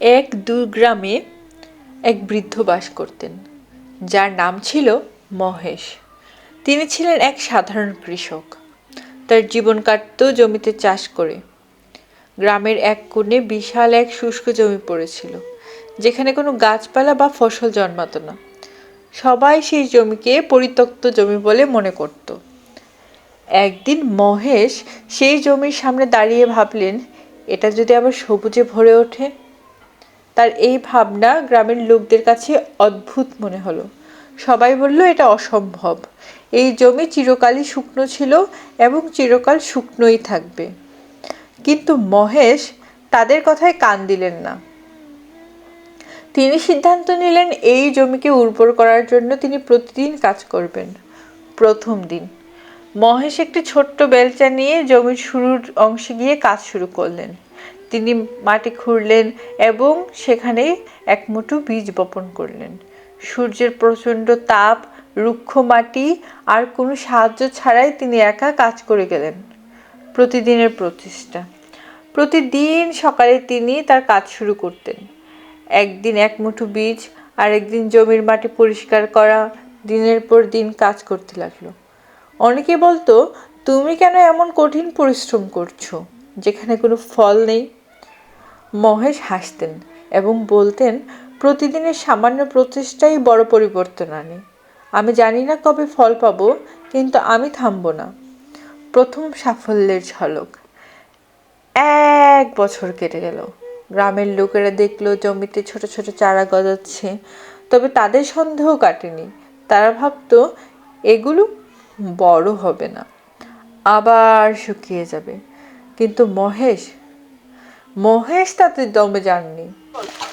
এক দুর্গ্রামে এক বৃদ্ধ বাস করতেন, যার নাম ছিল মহেশ। তিনি ছিলেন এক সাধারণ কৃষক। তার জীবন কাটত জমিতে চাষ করে। গ্রামের এক কোণে বিশাল এক শুষ্ক জমি পড়েছিল, যেখানে কোনো গাছপালা বা ফসল জন্মাতো না। সবাই সেই জমিকে পরিত্যক্ত জমি বলে মনে করত। একদিন মহেশ সেই জমির সামনে দাঁড়িয়ে ভাবলেন, এটা যদি আবার সবুজে ভরে ওঠে? তার এই ভাবনা গ্রামের লোকদের কাছে অদ্ভুত মনে হলো। সবাই বলল, এটা অসম্ভব। এই জমি চিরকালই শুকনো ছিল এবং চিরকাল শুকনোই থাকবে। কিন্তু মহেশ তাদের কথায় কান দিলেন না। তিনি সিদ্ধান্ত নিলেন, এই জমিকে উর্বর করার জন্য তিনি প্রতিদিন কাজ করবেন। প্রথম দিন মহেশ একটি ছোট্ট বেলচা নিয়ে জমির শুরুর অংশে গিয়ে কাজ শুরু করলেন। তিনি মাটি খুঁড়লেন এবং সেখানে এক মুঠো বীজ বপন করলেন। সূর্যের প্রচণ্ড তাপ, রুক্ষ মাটি আর কোনো সাহায্য ছাড়াই তিনি একা কাজ করে গেলেন। প্রতিদিনের প্রচেষ্টা। প্রতিদিন সকালে তিনি তার কাজ শুরু করতেন। একদিন এক মুঠো বীজ আর একদিন জমির মাটি পরিষ্কার করা, দিনের পর দিন কাজ করতে লাগল। অনেকে বলতো, তুমি কেন এমন কঠিন পরিশ্রম করছ, যেখানে কোনো ফল নেই? মহেশ হাসতেন এবং বলতেন, প্রতিদিনের সামান্য প্রচেষ্টাই বড় পরিবর্তন আনে। আমি জানি না কবে ফল পাবো, কিন্তু আমি থামবো না। প্রথম সাফল্যের ঝলক। এক বছর কেটে গেল। গ্রামের লোকেরা দেখল জমিতে ছোট ছোট চারা গজাচ্ছে, তবে তাদের সন্দেহ কাটেনি। তারা ভাবতো, এগুলো বড় হবে না, আবার শুকিয়ে যাবে। কিন্তু মহেশ মহেশ তাতে দমে যাননি।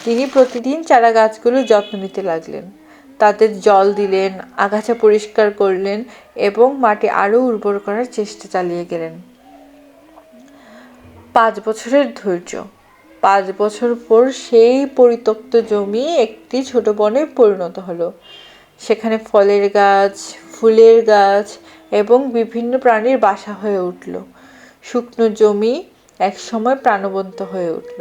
তিনি প্রতিদিন চারা গাছগুলোর যত্ন নিতে লাগলেন। তাদের জল দিলেন, আগাছা পরিষ্কার করলেন এবং মাটি আরও উর্বর করার চেষ্টা চালিয়ে গেলেন। পাঁচ বছরের ধৈর্য। পাঁচ বছর পর সেই পরিত্যক্ত জমি একটি ছোট বনে পরিণত হলো। সেখানে ফলের গাছ, ফুলের গাছ এবং বিভিন্ন প্রাণীর বাসা হয়ে উঠল। শুকনো জমি একসময় প্রাণবন্ত হয়ে উঠল।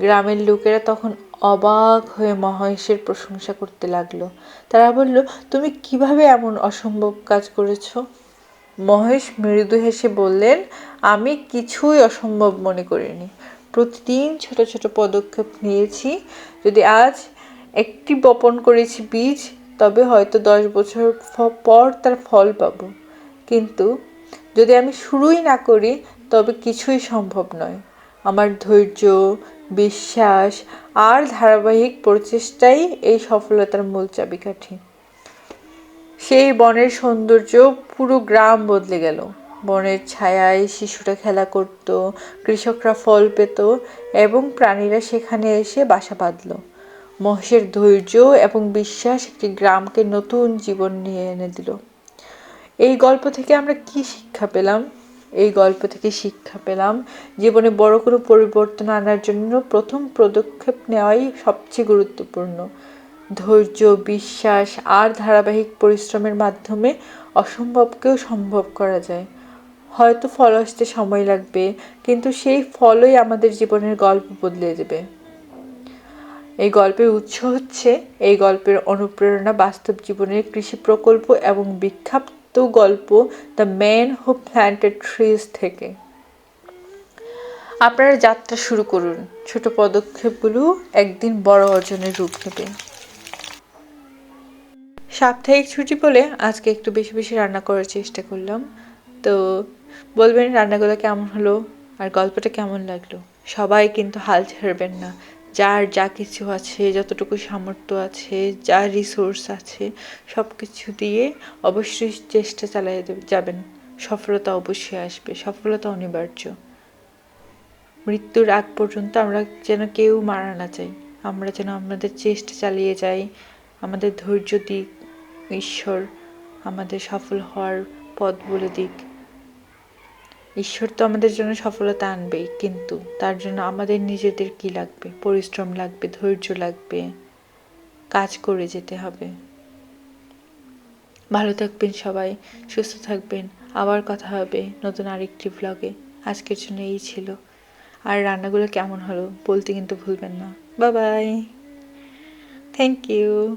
গ্রামের লোকেরা তখন অবাক হয়ে মহেশের প্রশংসা করতে লাগল। তারা বলল, তুমি কীভাবে এমন অসম্ভব কাজ করেছ? মহেশ মৃদু হেসে বললেন, আমি কিছুই অসম্ভব মনে করিনি। প্রতিদিন ছোট ছোট পদক্ষেপ নিয়েছি। যদি আজ একটি বপন করেছি বীজ, তবে হয়তো দশ বছর পর তার ফল পাব। কিন্তু যদি আমি শুরুই না করি তবে কিছুই সম্ভব নয়। আমার ধৈর্য, বিশ্বাস আর ধারাবাহিক প্রচেষ্টাই এই সফলতার মূল চাবিকাঠি। সেই বনের সৌন্দর্য পুরো গ্রাম বদলে গেল। বনের ছায়ায় শিশুরা খেলা করত, কৃষকরা ফল পেত এবং প্রাণীরা সেখানে এসে বাসা বাঁধল। মহেশের ধৈর্য এবং বিশ্বাস একটি গ্রামকে নতুন জীবন নিয়ে এনে দিল। এই গল্প থেকে আমরা কি শিক্ষা পেলাম? এই গল্প থেকে শিক্ষা পেলাম। জীবনে বড় কোনো পরিবর্তন আনার জন্য প্রথম পদক্ষেপ নেওয়াই সবচেয়ে গুরুত্বপূর্ণ। ধৈর্য, বিশ্বাস আর ধারাবাহিক পরিশ্রমের মাধ্যমে অসম্ভবকেও সম্ভব করা যায়। হয়তো ফল আসতে সময় লাগবে, কিন্তু সেই ফলই আমাদের জীবনের গল্প বদলে দেবে। এই গল্পের উৎস হচ্ছে, এই গল্পের অনুপ্রেরণা বাস্তব জীবনের কৃষি প্রকল্প এবং বিখ্যাত গল্প the man who planted trees থেকে। আপনারা যাত্রা শুরু করুন। ছোট পদক্ষেপগুলো একদিন বড় অর্জনের রূপ নেবে। সাপ্তাহিক ছুটি বলে আজকে একটু বেশি বেশি রান্না করার চেষ্টা করলাম। তো বলবেন, রান্নাগুলো কেমন হলো? আর গল্পটা কেমন লাগল? সবাই কিন্তু হাল ছাড়বেন না। যার যা কিছু আছে, যতটুকু সামর্থ্য আছে, যা রিসোর্স আছে সব কিছু দিয়ে অবশ্যই চেষ্টা চালিয়ে যাবেন। সফলতা অবশ্যই আসবে, সফলতা অনিবার্য। মৃত্যুর আগ পর্যন্ত আমরা যেন কেউ মারা না চাই আমরা যেন আমাদের চেষ্টা চালিয়ে যাই, আমাদের ধৈর্য দিক, ঈশ্বর আমাদের সফল হওয়ার পথ বলে দিক। ঈশ্বর তো আমাদের জন্য সফলতা আনবেই, কিন্তু তার জন্য আমাদের নিজেদের কি লাগবে? পরিশ্রম লাগবে, ধৈর্য লাগবে, কাজ করে যেতে হবে। ভালো থাকবেন সবাই, সুস্থ থাকবেন। আবার কথা হবে নতুন আরেকটি ব্লগে আজকের জন্য এই ছিল। আর রান্নাগুলো কেমন হলো বলতে কিন্তু ভুলবেন না। Bye bye thank you